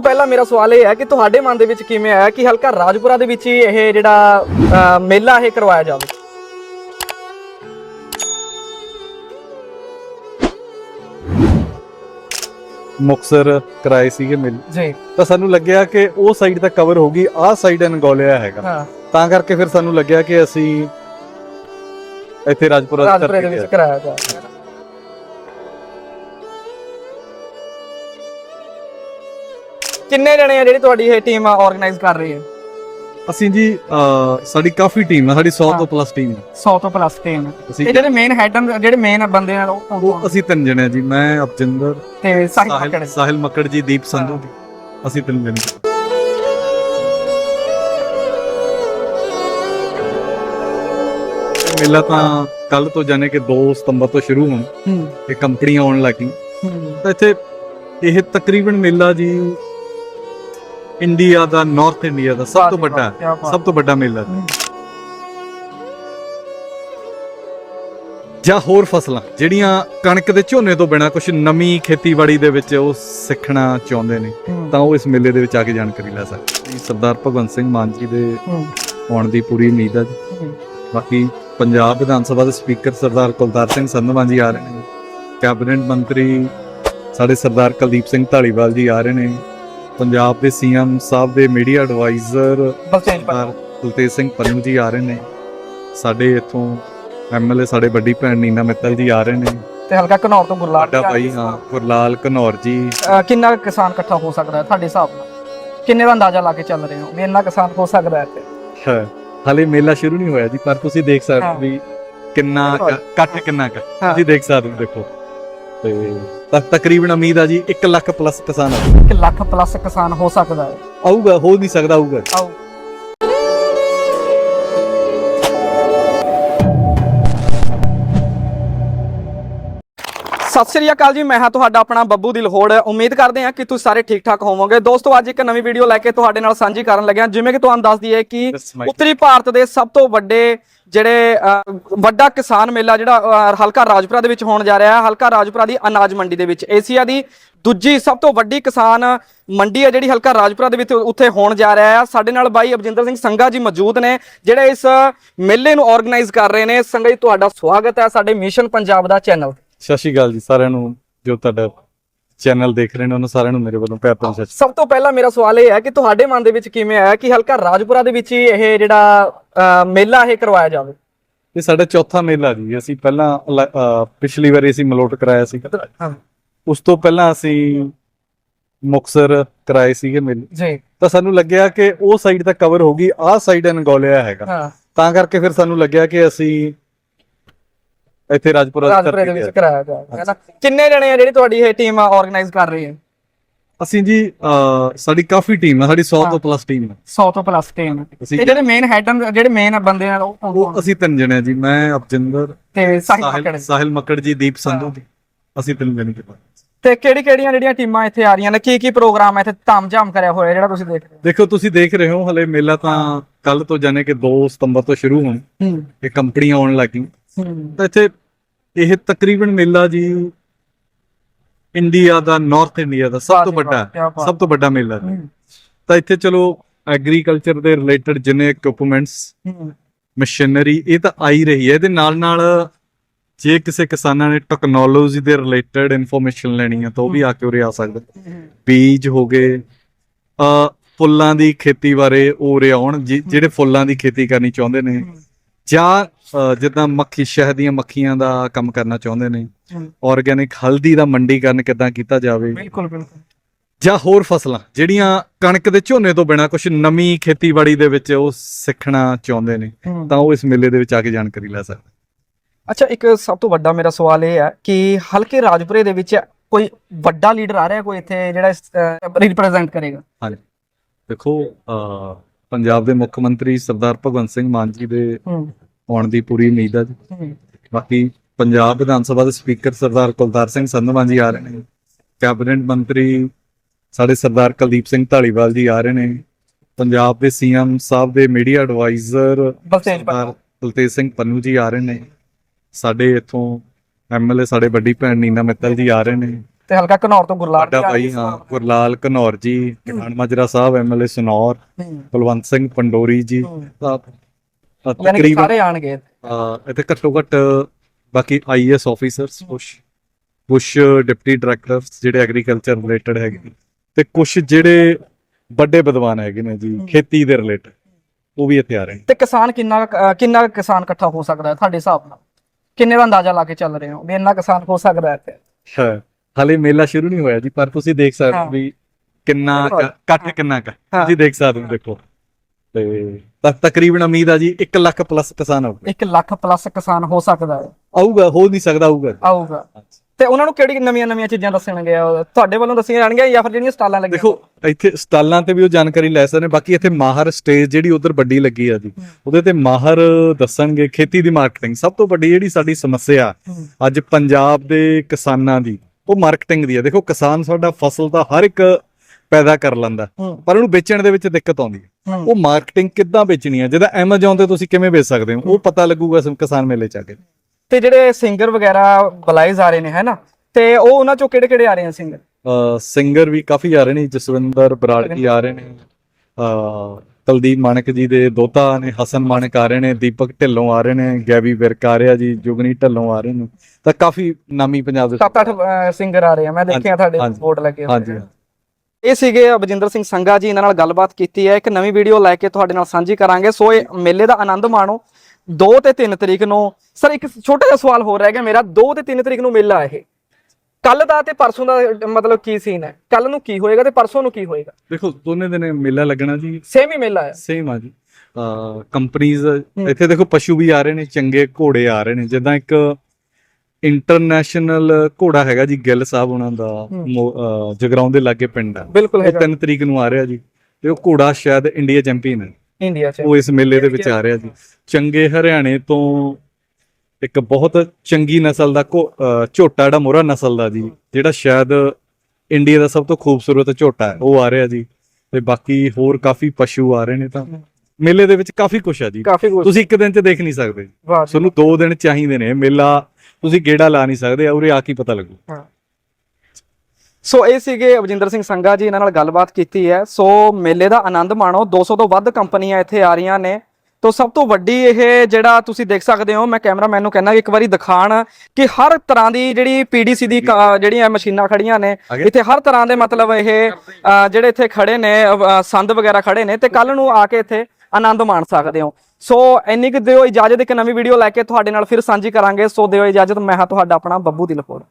ਤੋਂ ਪਹਿਲਾਂ ਮੇਰਾ ਸਵਾਲ ਇਹ ਹੈ ਕਿ ਤੁਹਾਡੇ ਮਨ ਦੇ ਵਿੱਚ ਕਿਵੇਂ ਆਇਆ ਕਿ ਹਲਕਾ ਰਾਜਪੁਰਾ ਦੇ ਵਿੱਚ ਹੀ ਇਹ ਜਿਹੜਾ ਅ, ਮੇਲਾ ਇਹ ਕਰਵਾਇਆ ਜਾਵੇ? ਮੁਕਸਰ ਕਰਾਏ ਸੀਗੇ ਮਿਲ। ਜੀ। ਤਾਂ ਸਾਨੂੰ ਲੱਗਿਆ ਕਿ ਉਹ ਸਾਈਡ ਤਾਂ ਕਵਰ ਹੋਗੀ ਆਹ ਸਾਈਡ ਅਨਗੋਲਿਆ ਹੈਗਾ। ਹਾਂ। ਤਾਂ ਕਰਕੇ ਫਿਰ ਸਾਨੂੰ ਲੱਗਿਆ ਕਿ ਅਸੀਂ ਇੱਥੇ ਰਾਜਪੁਰਾ ਦੀ ਰਾਜਪੁਰੇ ਦੇ ਧਰਤੀ ਵਿੱਚ ਕਰਾਇਆ ਜਾਵੇ ਕਿੰਨੇ ਜਣੇ ਆ ਜਿਹੜੀ ਤੁਹਾਡੀ ਇਹ ਟੀਮ ਆਰਗੇਨਾਈਜ਼ ਕਰ ਰਹੀ ਹੈ? ਅਸੀਂ ਜੀ ਅਹ, ਸਾਡੀ ਕਾਫੀ ਟੀਮ ਹੈ ਸਾਡੀ 100 ਤੋਂ ਪਲੱਸ ਟੀਮ ਹੈ 100 ਤੋਂ ਪਲੱਸ ਟੀਮ ਅਸੀਂ ਇਹ ਜਿਹੜੇ ਮੇਨ ਹੈਡ ਜਿਹੜੇ ਮੇਨ ਬੰਦੇ ਆ ਉਹ ਕੌਣ ਉਹ ਕੌਣ? ਅਸੀਂ ਤਿੰਨ ਜਣੇ ਆ ਜੀ ਮੈਂ ਅਪਜਿੰਦਰ ਤੇ ਸਾਹਿਲ ਸਾਹਿਲ ਪਕੜ ਸਾਹਿਲ ਮੱਕੜ ਜੀ ਦੀਪ ਸੰਧੂ ਜੀ ਅਸੀਂ ਤਿੰਨ ਜਣੇ। ਮੇਲਾ ਤਾਂ ਕੱਲ ਤੋਂ ਜਾਣੇ ਕਿ 2 ਸਤੰਬਰ ਤੋਂ ਸ਼ੁਰੂ ਹੋਣ ਹੂੰ। ਕੰਪਨੀਆਂ ਆਉਣ ਲੱਗੀਆਂ ਹੂੰ। ਤਾਂ ਇੱਥੇ ਇਹ ਤਕਰੀਬਨ ਮੇਲਾ ਜੀ ਇੰਡੀਆ ਦਾ ਨਾਰਥ ਇੰਡੀਆ ਦਾ ਸਭ ਤੋਂ ਵੱਡਾ। ਸਭ ਤੋਂ ਵੱਡਾ ਮੇਲਾ ਜੀ। ਹੋਰ ਫਸਲਾਂ ਜਿਹੜੀਆਂ ਕਣਕ ਦੇ ਝੋਨੇ ਤੋਂ ਬਿਨਾ ਕੁਝ ਨਵੀਂ ਖੇਤੀਬਾੜੀ ਦੇ ਵਿੱਚ ਉਹ ਸਿੱਖਣਾ ਚਾਹੁੰਦੇ ਨੇ ਤਾਂ ਉਹ ਇਸ ਮੇਲੇ ਦੇ ਵਿੱਚ ਆ ਕੇ ਜਾਣਕਾਰੀ ਲੈ ਸਕਦੇ ਸਰਦਾਰ ਭਗਵੰਤ ਸਿੰਘ ਮਾਨ ਜੀ ਦੇ ਆਉਣ ਦੀ ਪੂਰੀ ਉਮੀਦ ਹੂੰ। ਬਾਕੀ ਪੰਜਾਬ ਵਿਧਾਨ ਸਭਾ ਦੇ ਸਪੀਕਰ ਸਰਦਾਰ ਕੁਲਤਾਰ ਸਿੰਘ ਸੰਧਵਾਂ ਜੀ ਆ ਰਹੇ ਨੇ ਕੈਬਨਿਟ ਮੰਤਰੀ ਸਾਡੇ ਸਰਦਾਰ ਕੁਲਦੀਪ ਸਿੰਘ ਢਾਲੀਵਾਲ ਜੀ ਆ ਰਹੇ ਨੇ ਪੰਜਾਬ ਦੇ ਸੀਐਮ ਸਾਹਿਬ ਦੇ ਮੀਡੀਆ ਐਡਵਾਈਜ਼ਰ ਪਰ ਕੁਲਤੇਜ ਸਿੰਘ ਪੰਨੂ ਜੀ ਆ ਰਹੇ ਨੇ। ਸਾਡੇ ਇੱਥੋਂ ਐਮਐਲਏ ਸਾਡੇ ਵੱਡੀ ਭੈਣ ਨੀਨਾ ਮਿੱਤਲ ਜੀ ਆ ਰਹੇ ਨੇ। ਤੇ ਹਲਕਾ ਘਨੌਰ ਤੋਂ ਗੁਰਲਾਲ ਸਾਡਾ ਭਾਈ ਹਾਂ ਗੁਰਲਾਲ ਘਨੌਰ ਜੀ। ਅਹ ਕਿੰਨਾ ਕੁ ਕਿਸਾਨ ਇਕੱਠਾ ਹੋ ਸਕਦਾ ਹੈ ਤੁਹਾਡੇ ਹਿਸਾਬ ਨਾਲ? ਕਿੰਨੇ ਦਾ ਅੰਦਾਜ਼ਾ ਲਾ ਕੇ ਚੱਲ ਰਹੇ ਹੋ ਵੀ ਇੰਨਾ ਕਿਸਾਨ ਹੋ ਸਕਦਾ ਹੈ ਇੱਥੇ? ਹੈ ਹਾਲੇ ਮੇਲਾ ਸ਼ੁਰੂ ਨਹੀਂ ਹੋਇਆ ਜੀ ਪਰ ਤੁਸੀਂ ਦੇਖ ਸਕਦੇ ਹਾਂ। ਹੋ ਵੀ ਕਿੰਨਾ ਕੁ- ਇਕੱਠ ਕਿੰਨਾ ਕੁ। ਹਾਂ। ਤੁਸੀਂ ਦੇਖ ਸਕਦੇ ਹੋ ਦੇਖੋ। ਤੇ ਤਕ ਤਕਰੀਬਨ ਉਮੀਦ ਆ ਜੀ 1 ਲੱਖ ਪਲੱਸ ਕਿਸਾਨ ਆ। 1 ਲੱਖ ਪਲੱਸ ਕਿਸਾਨ ਹੋ ਸਕਦਾ ਹੈ। ਆਊਗਾ ਹੋ ਨਹੀਂ ਸਕਦਾ ਆਊਗਾ। ਆਓ। ਸਤਿ ਸ੍ਰੀ ਅਕਾਲ ਜੀ ਮੈਂ ਹਾਂ ਤੁਹਾਡਾ ਆਪਣਾ ਬੱਬੂ ਦੀ ਲਾਹੌਰ ਉਮੀਦ ਕਰਦੇ ਹਾਂ ਕਿ ਤੁਸੀਂ ਸਾਰੇ ਠੀਕ ਠਾਕ ਹੋਵੋਗੇ। ਦੋਸਤੋ ਅੱਜ ਇੱਕ ਨਵੀਂ ਵੀਡੀਓ ਲੈ ਕੇ ਤੁਹਾਡੇ ਨਾਲ ਸਾਂਝੀ ਕਰਨ ਲੱਗਿਆ। ਜਿਵੇਂ ਕਿ ਤੁਹਾਨੂੰ ਦੱਸ ਦਈਏ ਕਿ. ਉੱਤਰੀ ਭਾਰਤ ਦੇ ਸਭ ਤੋਂ ਵੱਡੇ ਜਿਹੜੇ ਵੱਡਾ ਕਿਸਾਨ ਮੇਲਾ ਜਿਹੜਾ ਹਲਕਾ ਰਾਜਪੁਰਾ ਦੇ ਵਿੱਚ ਹੋਣ ਜਾ ਰਿਹਾ ਹੈ, ਹਲਕਾ ਰਾਜਪੁਰਾ ਦੀ ਅਨਾਜ ਮੰਡੀ ਦੇ ਵਿੱਚ। ਏਸ਼ੀਆ ਦੀ ਦੂਜੀ ਸਭ ਤੋਂ ਵੱਡੀ ਕਿਸਾਨ ਮੰਡੀ ਹੈ ਜਿਹੜੀ ਹਲਕਾ ਰਾਜਪੁਰਾ ਦੇ ਵਿੱਚ ਉੱਥੇ ਹੋਣ ਜਾ ਰਿਹਾ ਹੈ। ਸਾਡੇ ਨਾਲ ਬਾਈ ਅਬਜਿੰਦਰ ਸਿੰਘ ਸੰਘਾ ਜੀ ਮੌਜੂਦ ਨੇ, ਜਿਹੜੇ ਇਸ ਮੇਲੇ ਨੂੰ ਆਰਗੇਨਾਈਜ਼ ਕਰ ਰਹੇ ਨੇ। ਸੰਘਾ ਜੀ, ਤੁਹਾਡਾ ਸਵਾਗਤ ਹੈ ਸਾਡੇ ਮਿਸ਼ਨ ਪੰਜਾਬ ਦਾ ਚੈਨਲ ਸਤਿ ਸ਼੍ਰੀ ਅਕਾਲ ਜੀ, ਸਾਰਿਆਂ ਨੂੰ, ਜੋ ਤੁਹਾਡਾ ਚੈਨਲ ਦੇਖ ਰਹੇ ਨੇ ਉਹਨਾਂ ਸਾਰਿਆਂ ਨੂੰ ਮੇਰੇ ਵੱਲੋਂ ਪਿਆਰ ਤੋਂ ਸਤਿ ਸਭ ਤੋਂ ਪਹਿਲਾਂ ਮੇਰਾ ਸਵਾਲ ਇਹ ਹੈ ਕਿ ਤੁਹਾਡੇ ਮਨ ਦੇ ਵਿੱਚ ਕਿਵੇਂ ਆਇਆ ਕਿ ਹਲਕਾ ਰਾਜਪੁਰਾ ਦੇ ਵਿੱਚ ਹੀ ਇਹ ਜਿਹੜਾ ਮੇਲਾ ਇਹ ਕਰਵਾਇਆ ਜਾਵੇ? ਇਹ ਸਾਡਾ ਚੌਥਾ ਮੇਲਾ ਜੀ। ਅਸੀਂ ਪਹਿਲਾਂ ਅਹ, ਪਿਛਲੀ ਵਾਰੀ ਅਸੀਂ ਮਲੋਟ ਕਰਾਇਆ ਸੀ। ਹਾਂ। ਉਸ ਤੋਂ ਪਹਿਲਾਂ ਅਸੀਂ ਮੁਕਸਰ ਕਰਾਏ ਸੀਗੇ ਮੇਲੇ। ਜੀ। ਤਾਂ ਸਾਨੂੰ ਲੱਗਿਆ ਕਿ ਉਹ ਸਾਈਡ ਤਾਂ ਕਵਰ ਹੋਗੀ ਆਹ ਸਾਈਡ ਅਨਗੋਲਿਆ ਹੈਗਾ। ਹਾਂ। ਤਾਂ ਕਰਕੇ ਫਿਰ ਸਾਨੂੰ ਲੱਗਿਆ ਕਿ ਅਸੀਂ ਇੱਥੇ ਰਾਜਪੁਰਾ ਦੀ ਰਾਜਪੁਰੇ ਦੇ ਧਰਤੀ ਵਿੱਚ ਕਰਾਇਆ ਜਾਵੇ ਹੈ ਨਾ ਕਿੰਨੇ ਜਣੇ ਆ ਜਿਹੜੀ ਤੁਹਾਡੀ ਇਹ ਟੀਮ ਆਰਗੇਨਾਈਜ਼ ਕਰ ਰਹੀ ਹੈ? ਅਸੀਂ ਜੀ ਅਹ, ਸਾਡੀ ਕਾਫੀ ਟੀਮ ਹੈ ਸਾਡੀ 100 ਹਾਂ। ਤੋਂ ਪਲੱਸ ਟੀਮ ਹੈ 100 ਤੋਂ ਪਲੱਸ ਟੀਮ ਅਸੀਂ ਤੇ ਜਿਹੜੇ ਮੇਨ ਹੈਡ ਜਿਹੜੇ ਮੇਨ ਬੰਦੇ ਆ ਉਹ ਕੌਣ ਕੌਣ? ਉਹ ਅਸੀਂ ਤਿੰਨ ਜਣੇ ਆ ਜੀ ਮੈਂ ਅਪਜਿੰਦਰ ਤੇ ਸਾਹਿਲ ਸਾਹਿਲ ਪਕੜ ਸਾਹਿਲ ਮੱਕੜ ਜੀ ਦੀਪ ਸੰਧੂ ਜੀ। ਅਸੀਂ ਤਿੰਨ ਜਣੇ ਜੀ। ਤੇ ਕਿਹੜੀ ਕਿਹੜੀਆਂ ਜਿਹੜੀਆਂ ਟੀਮਾਂ ਇੱਥੇ ਆ ਰਹੀਆਂ ਨੇ? ਕੀ ਕੀ ਪ੍ਰੋਗਰਾਮ ਹੈ ਇੱਥੇ ਧਾਮ-ਝਾਮ ਕਰਿਆ ਹੋਇਆ ਜਿਹੜਾ ਤੁਸੀਂ ਦੇਖ ਰਹੇ ਦੇਖੋ ਤੁਸੀਂ ਦੇਖ ਰਹੇ ਹੋ ਹਲੇ ਮੇਲਾ ਤਾਂ ਕੱਲ ਤੋਂ ਜਾਣੇ ਕਿ 2 ਸਤੰਬਰ ਤੋਂ ਸ਼ੁਰੂ ਹੋਣ। ਹੋ। ਇਹ ਕੰਪਨੀਆਂ ਆਉਣ ਲੱਗੀਆਂ। ਹੂੰ। ਤਾਂ ਇੱਥੇ ਇਹ ਤਕਰੀਬਨ ਮੇਲਾ ਜੀ ਇੰਡੀਆ ਦਾ ਨਾਰਥ ਇੰਡੀਆ ਦਾ ਸਭ ਤੋਂ ਵੱਡਾ। ਸਭ ਤੋਂ ਵੱਡਾ ਮੇਲਾ। ਹੂੰ। ਤਾਂ ਇੱਥੇ ਚਲੋ ਐਗਰੀਕਲਚਰ ਦੇ ਰਿਲੇਟਡ ਜਿੰਨੇ ਇਕਵਿਪਮੈਂਟਸ ਮਸ਼ੀਨਰੀ ਇਹ ਤਾਂ ਆ ਹੀ ਰਹੀ ਹੈ। ਇਹਦੇ ਨਾਲ ਨਾਲ ਜੇ ਕਿਸੇ ਕਿਸਾਨਾਂ ਨੇ ਟੈਕਨੋਲੋਜੀ ਦੇ ਰਿਲੇਟਡ ਇਨਫੋਰਮੇਸ਼ਨ ਲੈਣੀ ਹੈ ਤਾਂ ਉਹ ਵੀ ਆ ਕੇ ਉਰੇ ਆ ਸਕਦੇ। ਬੀਜ ਹੋ ਗਏ ਅ ਫੁੱਲਾਂ ਦੀ ਖੇਤੀ ਬਾਰੇ ਉਹ ਉਰੇ ਆਉਣ ਜਿਹੜੇ ਫੁੱਲਾਂ ਦੀ ਖੇਤੀ ਕਰਨੀ ਚਾਹੁੰਦੇ ਨੇ ਜਾਂ ਜਿੱਦਾਂ ਮੱਖੀ ਸ਼ਹਿਦ ਦੀਆਂ ਮੱਖੀਆਂ ਦਾ ਕੰਮ ਕਰਨਾ ਚਾਹੁੰਦੇ ਨੇ। ਆਰਗੇਨਿਕ ਹਲਦੀ ਦਾ ਮੰਡੀਕਰਨ ਕਿੱਦਾਂ ਕੀਤਾ ਜਾਵੇ? ਬਿਲਕੁਲ ਬਿਲਕੁਲ। ਜਾਂ ਹੋਰ ਫਸਲਾਂ ਜਿਹੜੀਆਂ ਕਣਕ ਦੇ ਝੋਨੇ ਤੋਂ ਬਿਨਾ ਕੁਝ ਨਵੀਂ ਖੇਤੀਬਾੜੀ ਦੇ ਵਿੱਚ ਉਹ ਸਿੱਖਣਾ ਚਾਹੁੰਦੇ ਨੇ। ਤਾਂ ਉਹ ਇਸ ਮੇਲੇ ਦੇ ਵਿੱਚ ਆ ਕੇ ਜਾਣਕਾਰੀ ਲੈ ਸਕਦੇ ਅੱਛਾ ਇੱਕ ਸਭ ਤੋਂ ਵੱਡਾ ਮੇਰਾ ਸਵਾਲ ਇਹ ਹੈ ਕਿ ਹਲਕੇ ਰਾਜਪੁਰੇ ਦੇ ਵਿੱਚ ਕੋਈ ਵੱਡਾ ਲੀਡਰ ਆ ਰਿਹਾ ਕੋਈ ਇੱਥੇ ਜਿਹੜਾ ਰਿਪਰੈਜ਼ੈਂਟ ਕਰੇਗਾ? ਹਾਂਜੀ। ਦੇਖੋ ਪੰਜਾਬ ਦੇ ਮੁੱਖ ਮੰਤਰੀ ਸਰਦਾਰ ਭਗਵੰਤ ਸਿੰਘ ਮਾਨ ਜੀ ਦੇ ਆਉਣ ਦੀ ਪੂਰੀ ਉਮੀਦ ਹੈ ਜੀ। ਬਾਕੀ ਪੰਜਾਬ ਵਿਧਾਨ ਸਭਾ ਦੇ ਸਪੀਕਰ ਸਰਦਾਰ ਕੁਲਤਾਰ ਸਿੰਘ ਸੰਧਵਾਂ ਜੀ ਆ ਰਹੇ ਨੇ। ਕੈਬਨਿਟ ਮੰਤਰੀ ਸਾਡੇ ਸਰਦਾਰ ਕੁਲਦੀਪ ਸਿੰਘ ਢਾਲੀਵਾਲ ਜੀ ਆ ਰਹੇ ਨੇ। ਪੰਜਾਬ ਦੇ ਸੀਐਮ ਸਾਹਿਬ ਦੇ ਮੀਡੀਆ ਐਡਵਾਈਜ਼ਰ ਸਰਦਾਰ ਕੁਲਤੇਜ ਸਿੰਘ ਪੰਨੂ ਜੀ ਆ ਰਹੇ ਨੇ। ਸਾਡੇ ਇੱਥੋਂ ਐਮਐਲਏ ਸਾਡੇ ਵੱਡੀ ਭੈਣ ਨੀਨਾ ਮਿੱਤਲ ਜੀ ਆ ਰਹੇ ਨੇ। ਤੇ ਹਲਕਾ ਘਨੌਰ ਤੋਂ ਗੁਰਲਾਲ ਸਾਡਾ ਭਾਈ ਹਾਂ ਗੁਰਲਾਲ ਘਨੌਰ ਜੀ ਕਿਸਾਨ ਮਾਜਰਾ ਸਾਹਿਬ ਐਮਐਲਏ ਸਨੌਰ ਬਲਵੰਤ ਸਿੰਘ ਪੰਡੋਰੀ ਜੀ। ਤਾਂ ਤਕਰੀਬਨ ਸਾਰੇ ਆਣਗੇ। ਇੱਥੇ ਘੱਟੋ ਘੱਟ ਬਾਕੀ ਆਈਐਸ ਆਫੀਸਰਸ ਕੁਛ ਕੁਛ ਡਿਪਟੀ ਡਾਇਰੈਕਟਰਸ ਜਿਹੜੇ ਐਗਰੀਕਲਚਰ ਰਿਲੇਟਡ ਹੈਗੇ ਤੇ ਕੁਛ ਜਿਹੜੇ ਵੱਡੇ ਵਿਦਵਾਨ ਹੈਗੇ ਨੇ ਜੀ ਖੇਤੀ ਦੇ ਰਿਲੇਟਡ ਉਹ ਵੀ ਇੱਥੇ ਆ ਰਹੇ ਨੇ। ਤੇ ਕਿਸਾਨ ਕਿੰਨਾ ਕਿੰਨਾ ਕਿਸਾਨ ਇਕੱਠਾ ਹੋ ਸਕਦਾ ਹੈ ਤੁਹਾਡੇ ਹਿਸਾਬ ਨਾਲ? ਕਿੰਨੇ ਦਾ ਅੰਦਾਜ਼ਾ ਲਾ ਕੇ ਚੱਲ ਰਹੇ ਹੋ ਵੀ ਇੰਨਾ ਕਿਸਾਨ ਹੋ ਸਕਦਾ ਹੈ ਇੱਥੇ? ਹੈ। ਹਾਲੇ ਮੇਲਾ ਸ਼ੁਰੂ ਨਹੀਂ ਹੋਇਆ ਜੀ ਪਰ ਤੁਸੀਂ ਦੇਖ ਸਕਦੇ ਹਾਂ। ਵੀ ਕਿੰਨਾ ਕੁ- ਇਕੱਠ ਕਿੰਨਾ ਕੁ। ਤੁਸੀਂ ਦੇਖ ਸਕਦੇ ਹੋ ਦੇਖੋ। ਤੇ ਤਾਂ ਤਕਰੀਬਨ ਉਮੀਦ ਆ ਜੀ 1 ਲੱਖ ਪਲੱਸ ਕਿਸਾਨ ਆਊਗਾ 1 ਲੱਖ ਪਲੱਸ ਕਿਸਾਨ ਹੋ ਸਕਦਾ ਹੈ। ਆਊਗਾ ਹੋ ਨਹੀਂ ਸਕਦਾ ਆਊਗਾ। ਆਊਗਾ। ਤੇ ਉਹਨਾਂ ਨੂੰ ਕਿਹੜੀ ਨਵੀਆਂ ਨਵੀਆਂ ਚੀਜ਼ਾਂ ਦੱਸਣਗੇ? ਤੁਹਾਡੇ ਵੱਲੋਂ ਦੱਸੀਆਂ ਜਾਣਗੀਆਂ ਜਾਂ ਫਿਰ ਜਿਹੜੀਆਂ ਸਟਾਲਾਂ ਲੱਗੀਆਂ? ਦੇਖੋ ਇੱਥੇ ਸਟਾਲਾਂ ਤੇ ਵੀ ਉਹ ਜਾਣਕਾਰੀ ਲੈ ਸਕਦੇ ਨੇ ਬਾਕੀ ਇੱਥੇ ਮਾਹਰ ਸਟੇਜ ਜਿਹੜੀ ਉਧਰ ਵੱਡੀ ਲੱਗੀ ਆ ਜੀ ਉਹਦੇ ਤੇ ਮਾਹਰ ਦੱਸਣਗੇ ਖੇਤੀ ਦੀ ਮਾਰਕੀਟਿੰਗ। ਸਭ ਤੋਂ ਵੱਡੀ ਜਿਹੜੀ ਸਾਡੀ ਸਮੱਸਿਆ। ਅੱਜ ਪੰਜਾਬ ਦੇ ਕਿਸਾਨਾਂ ਦੀ ਉਹ ਮਾਰਕੀਟਿੰਗ ਦੀ ਆ। ਦੇਖੋ ਕਿਸਾਨ ਸਾਡਾ ਫਸਲ ਤਾਂ ਹਰ ਇੱਕ ਪੈਦਾ ਕਰ ਲੈਂਦਾ। ਹੂੰ। ਪਰ ਉਹਨੂੰ ਵੇਚਣ ਦੇ ਵਿੱਚ ਦਿੱਕਤ ਆਉਂਦੀ ਹੈ ਹੂੰ। ਉਹ ਮਾਰਕੀਟਿੰਗ ਕਿੱਦਾਂ ਵੇਚਣੀ ਹੈ ਜਿਹਦਾ Amazon ਤੇ ਤੁਸੀਂ ਕਿਵੇਂ ਵੇਚ ਸਕਦੇ ਹੋ? ਉਹ ਪਤਾ ਲੱਗੂਗਾ ਕਿਸਾਨ ਮੇਲੇ ਚ ਆ ਕੇ। ਤੇ ਜਿਹੜੇ ਸਿੰਗਰ ਵਗੈਰਾ ਬੁਲਾਏ ਜਾ ਰਹੇ ਨੇ ਹੈ ਨਾ? ਤੇ ਉਹ ਉਹਨਾਂ ਚੋਂ ਕਿਹੜੇ ਕਿਹੜੇ ਆ ਰਹੇ ਆ ਸਿੰਗਰ ਸਿੰਗਰ ਵੀ ਕਾਫੀ ਆ ਰਹੇ ਨੇ। ਜਸਵਿੰਦਰ ਬਰਾੜ ਜੀ ਆ ਰਹੇ ਨੇ। ਕੁਲਦੀਪ ਮਾਨਕ ਜੀ ਦੇ ਦੋਤਾ ਨੇ ਹਸਨ ਮਾਨਕ ਆ ਰਹੇ ਨੇ ਦੀਪਕ ਢਿੱਲੋਂ ਆ ਰਹੇ ਨੇ ਗੈਵੀ ਵਿਰਕ ਆ ਰਿਹਾ ਜੀ ਜੁਗਨੀ ਢਿੱਲੋਂ ਆ ਰਹੇ ਨੇ। ਤਾਂ ਕਾਫੀ ਨਾਮੀ ਪੰਜਾਬ ਦੇ ਸੱਤ ਅੱਠ ਸਿੰਗਰ ਆ ਰਹੇ ਆ ਮੈਂ ਦੇਖਿਆ ਤੁਹਾਡੇ ਬੋਰਡ ਲੱਗੇ ਹਾਂਜੀ। ਇਹ ਸੀਗੇ ਬਜਿੰਦਰ ਸਿੰਘ ਸੰਘਾ ਜੀ ਇਹਨਾਂ ਨਾਲ ਗੱਲਬਾਤ ਕੀਤੀ ਹੈ। ਇੱਕ ਨਵੀਂ ਵੀਡੀਓ ਲੈ ਕੇ ਤੁਹਾਡੇ ਨਾਲ ਸਾਂਝੀ ਕਰਾਂਗੇ। ਸੋ ਇਹ ਮੇਲੇ ਦਾ ਆਨੰਦ ਮਾਣੋ। 2 ਤੇ 3 ਤਰੀਕ ਨੂੰ ਸਰ ਇੱਕ ਛੋਟਾ ਜਿਹਾ ਸਵਾਲ ਹੋਰ ਰਹਿ ਗਿਆ ਮੇਰਾ। 2 ਤੇ 3 ਤਰੀਕ ਨੂੰ ਮੇਲਾ ਇਹ। ਕੱਲ ਦਾ ਤੇ ਪਰਸੋਂ ਦਾ ਮਤਲਬ ਕੀ ਸੀਨ ਹੈ? ਕੱਲ ਨੂੰ ਕੀ ਹੋਏਗਾ ਤੇ ਪਰਸੋਂ ਨੂੰ ਕੀ ਹੋਏਗਾ? ਦੇਖੋ ਦੋਨੇ ਦਿਨ ਮੇਲਾ ਲੱਗਣਾ ਜੀ। ਸੇਮ ਹੀ ਮੇਲਾ ਹੈ। ਸੇਮ ਆ ਜੀ। ਕੰਪਨੀਆਂ ਇੱਥੇ ਦੇਖੋ ਪਸ਼ੂ ਵੀ ਆ ਰਹੇ ਨੇ ਚੰਗੇ ਘੋੜੇ ਆ ਰਹੇ ਨੇ। ਜਿੱਦਾਂ ਇੱਕ ਇੰਟਰਨੈਸ਼ਨਲ ਘੋੜਾ ਹੈਗਾ ਜੀ ਗਿੱਲ ਸਾਹਿਬ ਉਹਨਾਂ ਦਾ ਜਗਰਾਉਂ ਦੇ ਲਾਗੇ ਪਿੰਡ ਆ। ਬਿਲਕੁਲ ਹੈਗਾ। 3 ਤਰੀਕ ਨੂੰ ਆ ਰਿਹਾ ਜੀ। ਤੇ ਉਹ ਘੋੜਾ ਸ਼ਾਇਦ ਇੰਡੀਆ ਚੈਂਪੀਅਨ ਹੈ। ਇੰਡੀਆ 'ਚ ਉਹ ਇਸ ਮੇਲੇ ਦੇ ਵਿੱਚ ਆ ਰਿਹਾ ਜੀ। ਚੰਗੇ ਹਰਿਆਣੇ ਤੋਂ ਇੱਕ ਬਹੁਤ ਚੰਗੀ ਨਸਲ ਦਾ ਝੋਟਾ ਜਿਹੜਾ ਮੋਹਰਾ ਨਸਲ ਦਾ ਜੀ ਜਿਹੜਾ ਸ਼ਾਇਦ ਇੰਡੀਆ ਦਾ ਸਭ ਤੋਂ ਖੂਬਸੂਰਤ ਝੋਟਾ ਹੈ ਉਹ ਆ ਰਿਹਾ ਜੀ। ਤੇ ਬਾਕੀ ਹੋਰ ਕਾਫੀ ਪਸ਼ੂ ਆ ਰਹੇ ਨੇ ਤਾਂ ਮੇਲੇ ਦੇ ਵਿੱਚ ਕਾਫੀ ਕੁਝ ਆ ਜੀ। ਤੁਸੀਂ ਇੱਕ ਦਿਨ 'ਚ ਦੇਖ ਨਹੀਂ ਸਕਦੇ। ਤੁਹਾਨੂੰ 2 ਦਿਨ ਚਾਹੀਦੇ ਨੇ ਮੇਲਾ ਤੁਸੀਂ ਗੇੜਾ ਲਾ ਨਹੀਂ ਸਕਦੇ ਉਰੇ ਆ ਕੇ ਪਤਾ ਲੱਗੂ। ਸੋ ਇਹ ਸੀਗੇ ਅਵਜਿੰਦਰ ਸਿੰਘ ਸੰਘਾ ਜੀ ਇਹਨਾਂ ਨਾਲ ਗੱਲਬਾਤ ਕੀਤੀ ਹੈ। ਸੋ ਮੇਲੇ ਦਾ ਆਨੰਦ ਮਾਣੋ 200 ਤੋਂ ਵੱਧ ਕੰਪਨੀਆਂ ਇੱਥੇ ਆ ਰਹੀਆਂ ਨੇ। ਤੋਂ ਸਭ ਤੋਂ ਵੱਡੀ ਇਹ ਜਿਹੜਾ ਤੁਸੀਂ ਦੇਖ ਸਕਦੇ ਹੋ ਮੈਂ ਕੈਮਰਾਮੈਨ ਨੂੰ ਕਹਿੰਦਾ ਕਿ ਇੱਕ ਵਾਰੀ ਦਿਖਾਣ ਕਿ ਹਰ ਤਰ੍ਹਾਂ ਦੀ ਜਿਹੜੀ ਪੀਡੀਸੀ ਦੀ ਜਿਹੜੀਆਂ ਮਸ਼ੀਨਾਂ ਖੜੀਆਂ ਨੇ? ਇੱਥੇ ਹਰ ਤਰ੍ਹਾਂ ਦੇ ਮਤਲਬ ਇਹ ਜਿਹੜੇ ਇੱਥੇ ਖੜੇ ਨੇ ਸੰਦ ਵਗੈਰਾ ਖੜੇ ਨੇ ਤੇ ਕੱਲ ਨੂੰ ਆ ਕੇ ਇੱਥੇ ਆਨੰਦ ਮਾਣ ਸਕਦੇ ਹੋ। ਸੋ ਇੰਨੀ ਕੁ ਦਿਓ ਇਜਾਜ਼ਤ ਇੱਕ ਨਵੀਂ ਵੀਡੀਓ ਲੈ ਕੇ ਤੁਹਾਡੇ ਨਾਲ ਫਿਰ ਸਾਂਝੀ ਕਰਾਂਗੇ। ਸੋ ਦਿਓ ਇਜਾਜ਼ਤ ਮੈਂ ਹਾਂ ਤੁਹਾਡਾ ਆਪਣਾ ਬੱਬੂ ਦਿਲਪੁਰ